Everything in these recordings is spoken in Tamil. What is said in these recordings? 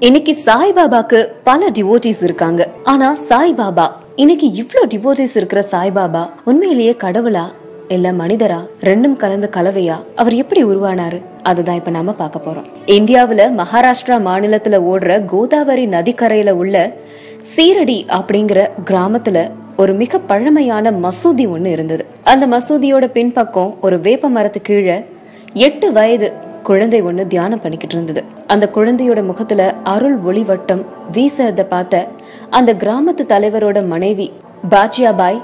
இன்னைக்கு சாய்பாபாக்கு பல டிவோட்டிஸ் இருக்காங்க. ஆனா சாய்பாபா இன்னைக்கு இவ்ளோ டிவோட்டிஸ் இருக்கிற சாய்பாபா உண்மையிலேயே கடவுளா இல்ல மனிதரா? ரெண்டும் கலந்த கலவையா? அவர் எப்படி உருவானாரு? அதுதான் இப்ப நாம பார்க்க போறோம். இந்தியாவுல மகாராஷ்டிரா மாநிலத்துல ஓடுற கோதாவரி நதிக்கரையில உள்ள சீரடி அப்படிங்கிற கிராமத்துல ஒரு மிக பழமையான மசூதி ஒண்ணு இருந்தது. அந்த மசூதியோட பின்பக்கம் ஒரு வேப்ப மரத்து கீழே எட்டு வயது குழந்தை ஒன்று தியானம் பண்ணிக்கிட்டு இருந்தது. அந்த குழந்தையோட முகத்துல அருள் ஒளிவட்டம் வீசறத பார்த்த அந்த கிராமத்து தலைவரோட மனைவி பாஜியாபாய்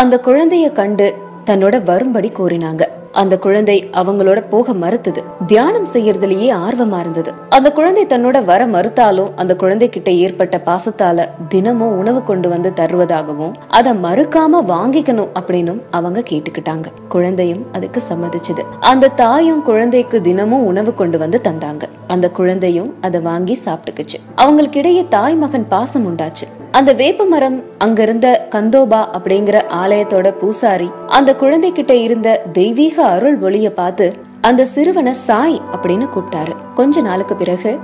அந்த குழந்தைய கண்டு தன்னோட வரும்படி கூறினாங்க. அந்த குழந்தை அவங்களோட போக மறுத்தது. தியானம் செய்யறதுலயே ஆர்வமா இருந்தது. அந்த குழந்தை தன்னோட வர மறுத்தாலும் அந்த குழந்தை கிட்ட ஏற்பட்ட பாசத்தால தினமும் உணவு கொண்டு வந்து தருவதாகவும் அதை மறுக்காம வாங்கிக்கணும் அப்படின்னும் அவங்க கேட்டுக்கிட்டாங்க. குழந்தையும் அதுக்கு சம்மதிச்சது. அந்த தாயும் குழந்தைக்கு தினமும் உணவு கொண்டு வந்து தந்தாங்க. அந்த குழந்தையும் அதை வாங்கி சாப்பிட்டுக்குச்சு. அவங்களுக்கு இடையே தாய் மகன் பாசம் உண்டாச்சு. அந்த வேப்ப மரம் அங்கிருந்த கந்தோபா அப்படிங்கிற ஆலயத்தோட பூசாரி அந்த குழந்தை கிட்ட இருந்த தெய்வீக அருள் ஒளிய பார்த்து அந்த சிறுவனை சாய் அப்படின்னு கூப்பிட்டாரு. கொஞ்ச நாளுக்கு பிறகு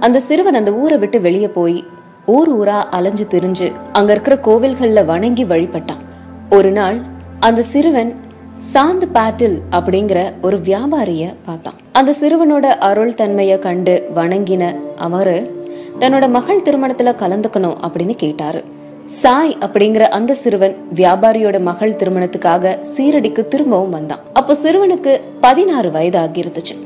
அந்த சிறுவன் அந்த ஊரை விட்டு வெளியே போய் ஊர் ஊரா அலைஞ்சு திரிஞ்சு அங்க இருக்கிற கோவில்கள்ல வணங்கி வழிபட்டான். ஒரு நாள் அந்த சிறுவன் சாந்து பாட்டில் அப்படிங்கிற ஒரு வியாபாரிய பார்த்தான். அந்த சிறுவனோட அருள் தன்மைய கண்டு வணங்கின அவரு தன்னோட மகள் திருமணத்துல கலந்துக்கணும் அப்படின்னு கேட்டாரு. சாய் அப்படிங்கிற அந்த சிறுவன் வியாபாரியோட மகள் திருமணத்துக்காக சீரடிக்கு திரும்பவும் வந்தான். அப்போ சிறுவனுக்கு பதினாறு வயது ஆகியிருந்துச்சு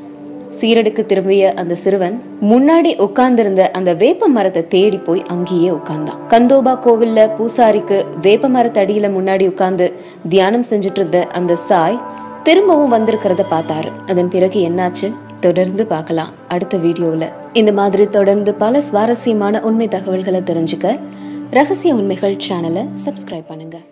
சீரடிக்கு திரும்பிய அந்த சிறுவன் முன்னாடி உட்கார்ந்திருந்த அந்த வேப்ப மரத்தை தேடி போய் அங்கேயே உட்கார்ந்தான். கந்தோபா கோவில்ல பூசாரிக்கு வேப்ப மரத்தடியில முன்னாடி உட்கார்ந்து தியானம் செஞ்சுட்டு இருந்த அந்த சாய் திரும்பவும் வந்திருக்கிறத பார்த்தாரு. அதன் பிறகு என்னாச்சு? தொடர்ந்து பார்க்கலாம். அடுத்த வீடியோவில். இந்த மாதிரி தொடர்ந்து பல சுவாரஸ்யமான உண்மை தகவல்களை தெரிஞ்சுக்க ரகசிய உண்மைகள் சேனலை சப்ஸ்கிரைப் பண்ணுங்கள்